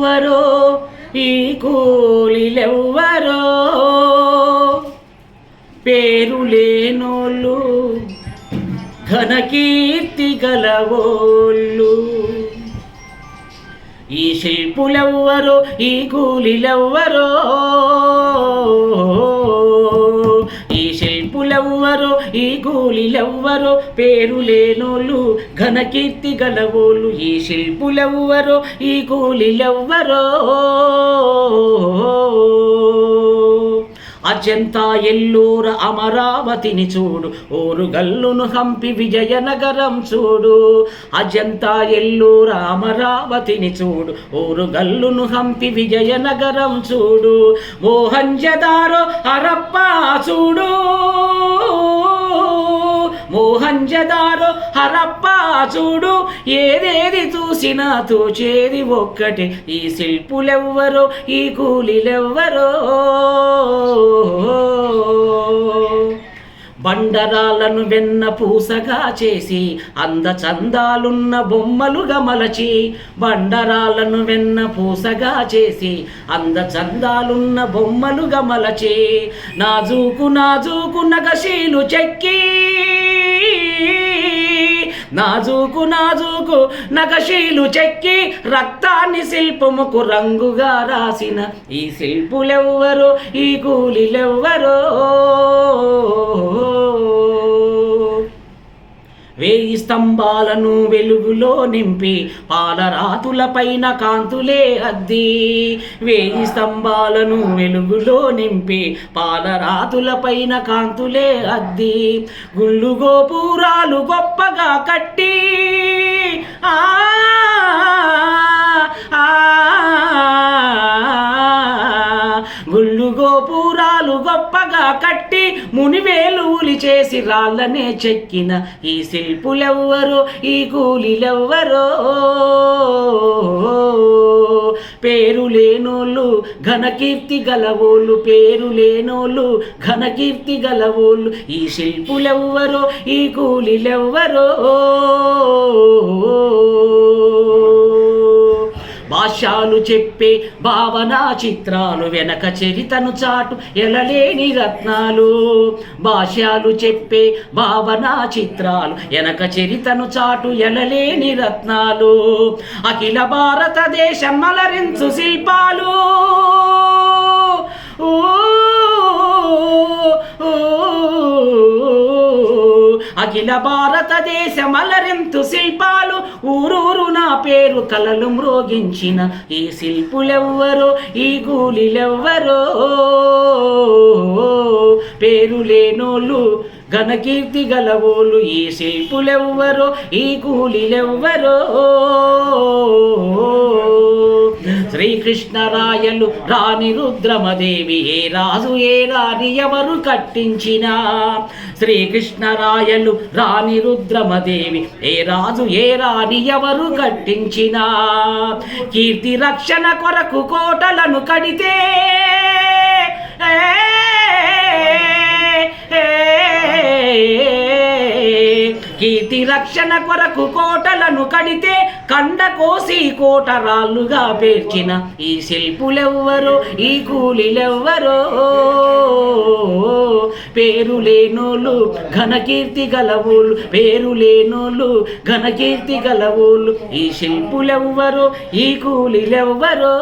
శిల్పులెవ్వరో ఈ కూలీలెవ్వరో? పేరు లేనోళ్ళు ఘనకీర్తి గలవోళ్ళు. ఈ శిల్పులెవ్వరో? ఈ కూలీలెవ్వరో? ఈ కూలిలెవ్వరో పేరు లేనోళ్ళు ఘనకీర్తి గలవోళ్ళు ఈ శిల్పులెవ్వరో ఈ కూలిలెవ్వరో అజంతా ఎల్లూర అమరావతిని చూడు ఓరుగల్లును హంపి విజయనగరం చూడు. అజంతా ఎల్లూర అమరావతిని చూడు ఓరుగల్లును హంపి విజయనగరం చూడు. మోహంజదారో హరప్ప చూడు. మోహంజదారో హరప్ప చూడు ఏదేది చూసినా తోచేది ఒక్కటే. ఈ శిల్పులెవ్వరో ఈ కూలిలెవ్వరో? బండరాలను వెన్న పూసగా చేసి అందచందాలున్న బొమ్మలుగా మలచి బండరాలను వెన్న పూసగా చేసి అందచందాలున్న బొమ్మలుగా మలచి నాజూకు నాజూకు నగశీలు చెక్కి. నాజూకు నాజూకు నగశీలు చెక్కి రక్తాన్ని శిల్పముకు రంగుగా రాసిన ఈ శిల్పులెవ్వరో ఈ కూలిలెవ్వరో. స్తంభాలను వెలుగులో నింపి పాలరాతుల పైన కాంతులే అద్ది. వేయి స్తంభాలను వెలుగులో నింపి పాలరాతుల పైన కాంతులే అద్ది. గుళ్ళు గోపురాలు గొప్పగా కట్టి కొండలు గొప్పగా కట్టి మునివేలువులి చేసి రాళ్ళనే చెక్కిన ఈ శిల్పులెవ్వరు ఈ కూలీలెవ్వరో? పేరు లేనోళ్ళు ఘనకీర్తి గలవోళ్ళు పేరు లేనోళ్ళు ఘనకీర్తి గలవోళ్ళు ఈ శిల్పులెవ్వరో ఈ కూలీలెవ్వరో? భాష్యాలు చెప్పే భావనా చిత్రాలు వెనక చరితను చాటు ఎలలేని రత్నాలు. భాష్యాలు చెప్పే భావనా చిత్రాలు వెనక చరితను చాటు ఎలలేని రత్నాలు. అఖిల భారతదేశం మలరించు శిల్పాలు. ఓ ఓ అఖిల భారతదేశం అలరింతు శిల్పాలు. ఊరూరు నా పేరు కలలు మ్రోగించిన ఈ శిల్పులెవ్వరో ఈ గూలిలెవ్వరో? పేరు లేనోళ్ళు ఘనకీర్తి గలవోళ్ళు ఈ శిల్పులెవ్వరో ఈ కూలిలెవ్వరో శ్రీకృష్ణరాయలు రాణి రుద్రమదేవి ఏ రాజు ఏ రాణి ఎవరు కట్టించినా శ్రీకృష్ణరాయలు రాణి రుద్రమదేవి ఏ రాజు ఏ రాణి ఎవరు కట్టించినా కీర్తి రక్షణ కొరకు కోటలను కడితే కీర్తి రక్షణ కొరకు కోటలను కడితే కండ కోసి కోటరాళ్ళుగా పేర్చిన ఈ శిల్పులెవ్వరో ఈ కూలిలెవ్వరో? పేరు లేనోళ్ళు ఘనకీర్తి గలవోళ్ళు పేరు లేనోళ్ళు ఘనకీర్తి గలవోళ్ళు. ఈ శిల్పులెవ్వరో ఈ కూలిలెవ్వరో?